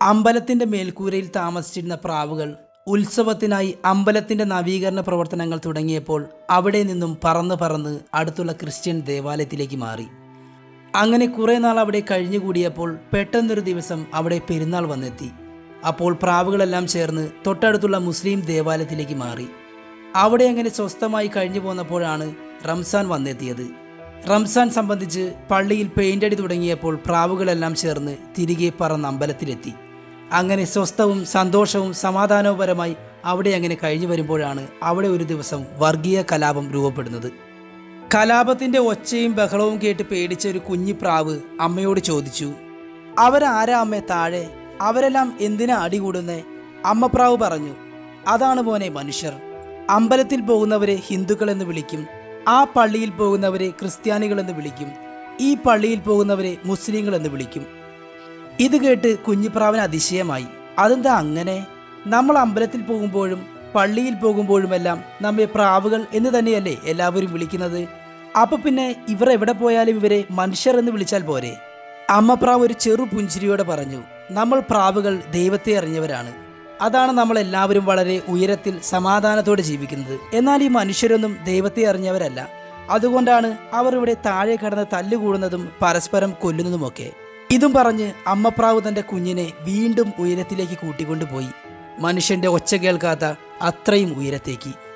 അമ്പലത്തിന്റെ മേൽക്കൂരയിൽ താമസിച്ചിരുന്ന പ്രാവുകൾ ഉത്സവത്തിനായി അമ്പലത്തിന്റെ നവീകരണ പ്രവർത്തനങ്ങൾ തുടങ്ങിയപ്പോൾ അവിടെ നിന്നും പറന്ന് പറന്ന് അടുത്തുള്ള ക്രിസ്ത്യൻ ദേവാലയത്തിലേക്ക് മാറി. അങ്ങനെ കുറേ നാൾ അവിടെ കഴിഞ്ഞുകൂടിയപ്പോൾ പെട്ടെന്നൊരു ദിവസം അവിടെ പെരുന്നാൾ വന്നെത്തി. അപ്പോൾ പ്രാവുകളെല്ലാം ചേർന്ന് തൊട്ടടുത്തുള്ള മുസ്ലിം ദേവാലയത്തിലേക്ക് മാറി. അവിടെ അങ്ങനെ സ്വസ്ഥമായി കഴിഞ്ഞു പോന്നപ്പോഴാണ് റംസാൻ വന്നെത്തിയത്. റംസാൻ സംബന്ധിച്ച് പള്ളിയിൽ പെയിന്റ് അടി തുടങ്ങിയപ്പോൾ പ്രാവുകളെല്ലാം ചേർന്ന് തിരികെ പറന്ന് അമ്പലത്തിലെത്തി. അങ്ങനെ സ്വസ്ഥവും സന്തോഷവും സമാധാനവുപരമായി അവിടെ അങ്ങനെ കഴിഞ്ഞു വരുമ്പോഴാണ് അവിടെ ഒരു ദിവസം വർഗീയ കലാപം രൂപപ്പെടുന്നത്. കലാപത്തിന്റെ ഒച്ചയും ബഹളവും കേട്ട് പേടിച്ച ഒരു കുഞ്ഞിപ്രാവ് അമ്മയോട് ചോദിച്ചു അവരാരാ അമ്മ താഴെ? അവരെല്ലാം എന്തിനാ അടികൂടുന്നേ അമ്മപ്രാവ് പറഞ്ഞു അതാണ് മോനെ മനുഷ്യർ. അമ്പലത്തിൽ പോകുന്നവരെ ഹിന്ദുക്കൾ എന്ന് വിളിക്കും. ആ പള്ളിയിൽ പോകുന്നവരെ ക്രിസ്ത്യാനികൾ എന്ന് വിളിക്കും. ഈ പള്ളിയിൽ പോകുന്നവരെ മുസ്ലിങ്ങൾ എന്ന് വിളിക്കും. ഇത് കേട്ട് കുഞ്ഞിപ്രാവിന് അതിശയമായി. അതെന്താ അങ്ങനെ? നമ്മൾ അമ്പലത്തിൽ പോകുമ്പോഴും പള്ളിയിൽ പോകുമ്പോഴുമെല്ലാം നമ്മെ പ്രാവുകൾ എന്ന് തന്നെയല്ലേ എല്ലാവരും വിളിക്കുന്നത്? അപ്പൊ പിന്നെ ഇവർ എവിടെ പോയാലും ഇവരെ മനുഷ്യർ എന്ന് വിളിച്ചാൽ പോരെ? അമ്മ പ്രാവ് ഒരു ചെറു പുഞ്ചിരിയോടെ പറഞ്ഞു നമ്മൾ പ്രാവുകൾ ദൈവത്തെ അറിഞ്ഞവരാണ്. അതാണ് നമ്മൾ എല്ലാവരും വളരെ ഉയരത്തിൽ സമാധാനത്തോടെ ജീവിക്കുന്നത്. എന്നാൽ ഈ മനുഷ്യരൊന്നും ദൈവത്തെ അറിഞ്ഞവരല്ല. അതുകൊണ്ടാണ് അവർ ഇവിടെ താഴെ കടന്ന് തല്ലുകൂടുന്നതും പരസ്പരം കൊല്ലുന്നതുമൊക്കെ. ഇതും പറഞ്ഞ് അമ്മപ്രാവ് തന്റെ കുഞ്ഞിനെ വീണ്ടും ഉയരത്തിലേക്ക് കൂട്ടിക്കൊണ്ടുപോയി. മനുഷ്യന്റെ ഒച്ച കേൾക്കാത്ത അത്രയും ഉയരത്തേക്ക്.